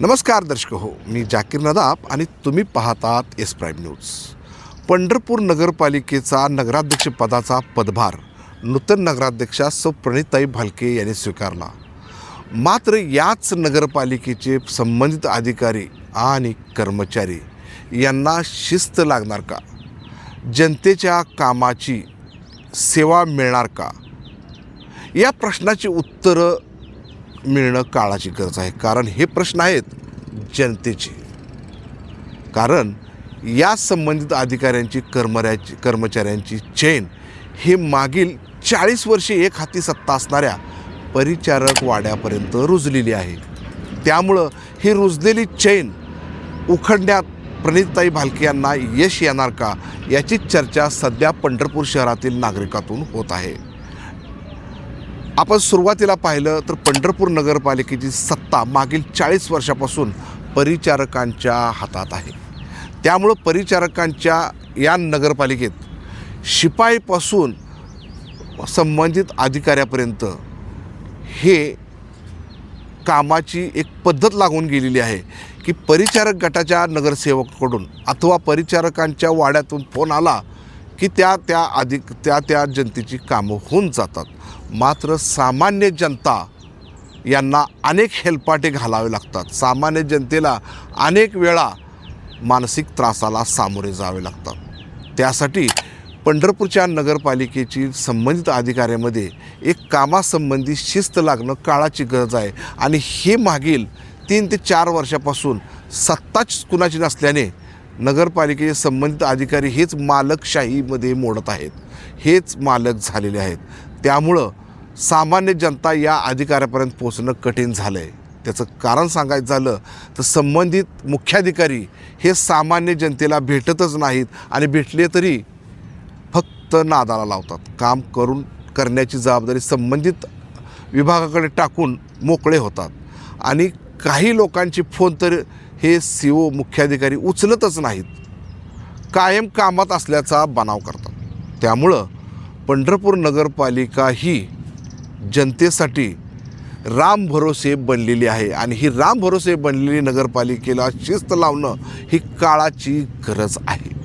नमस्कार दर्शक हो मी जाकीर नदाब आणि तुम्ही पाहतात एस प्राईम न्यूज. पंढरपूर नगरपालिकेचा नगराध्यक्ष पदाचा पदभार नूतन नगराध्यक्षा सुप्रणिताई भालके यांनी स्वीकारला. मात्र याच नगरपालिकेचे संबंधित अधिकारी आणि कर्मचारी यांना शिस्त लागणार का? जनतेच्या कामाची सेवा मिळणार का? या प्रश्नाची उत्तरं मिळणं काळाची गरज आहे. कारण हे प्रश्न आहेत जनतेचे. कारण या संबंधित अधिकाऱ्यांची कर्मऱ्याची कर्मचाऱ्यांची चेन हे मागील चाळीस वर्षे एक हाती सत्ता असणाऱ्या परिचारक वाड्यापर्यंत रुजलेली आहे. त्यामुळं ही रुजलेली चैन उखडण्यात प्रणितताई भालके यांना यश येणार का याची चर्चा सध्या पंढरपूर शहरातील नागरिकातून होत आहे. आपण सुरुवातीला पाहिलं तर पंढरपूर नगरपालिकेची सत्ता मागील चाळीस वर्षापासून परिचारकांच्या हातात आहे. त्यामुळं परिचारकांच्या या नगरपालिकेत शिपाईपासून संबंधित अधिकाऱ्यापर्यंत हे कामाची एक पद्धत लागून गेलेली आहे की परिचारक गटाच्या नगरसेवकाकडून अथवा परिचारकांच्या वाड्यातून फोन आला की त्या त्या अधिक त्या त्या जनतेची कामं होऊन जातात. मात्र सामान्य जनता यांना अनेक हेलपाटे घालावे लागतात. सामान्य जनतेला अनेक वेळा मानसिक त्रासाला सामोरे जावे लागतात. त्यासाठी पंढरपूरच्या नगरपालिकेची संबंधित अधिकाऱ्यामध्ये एक कामासंबंधी शिस्त लागणं काळाची गरज आहे. आणि हे मागील तीन ते चार वर्षापासून सत्ताच कुणाची नसल्याने नगरपालिकेचे संबंधित अधिकारी हेच मालकशाहीमध्ये मोडत आहेत. हेच मालक झालेले आहेत. त्यामुळं सामान्य जनता या अधिकाऱ्यापर्यंत पोचणं कठीण झालं आहे त्याचं कारण सांगायचं झालं तर संबंधित मुख्याधिकारी हे सामान्य जनतेला भेटतच नाहीत आणि भेटले तरी फक्त नादाला लावतात. काम करून करण्याची जबाबदारी संबंधित विभागाकडे टाकून मोकळे होतात. आणि काही लोकांची फोन तर हे सी ओ मुख्याधिकारी उचलतच नाहीत. कायम कामात असल्याचा बनाव करतात. त्यामुळं पंढरपूर नगरपालिका ही जनतेसाठी राम भरोसे बनलेली आहे. आणि ही राम भरोसे बनलेली नगरपालिकेला शिस्त लावणं ही काळाची गरज आहे.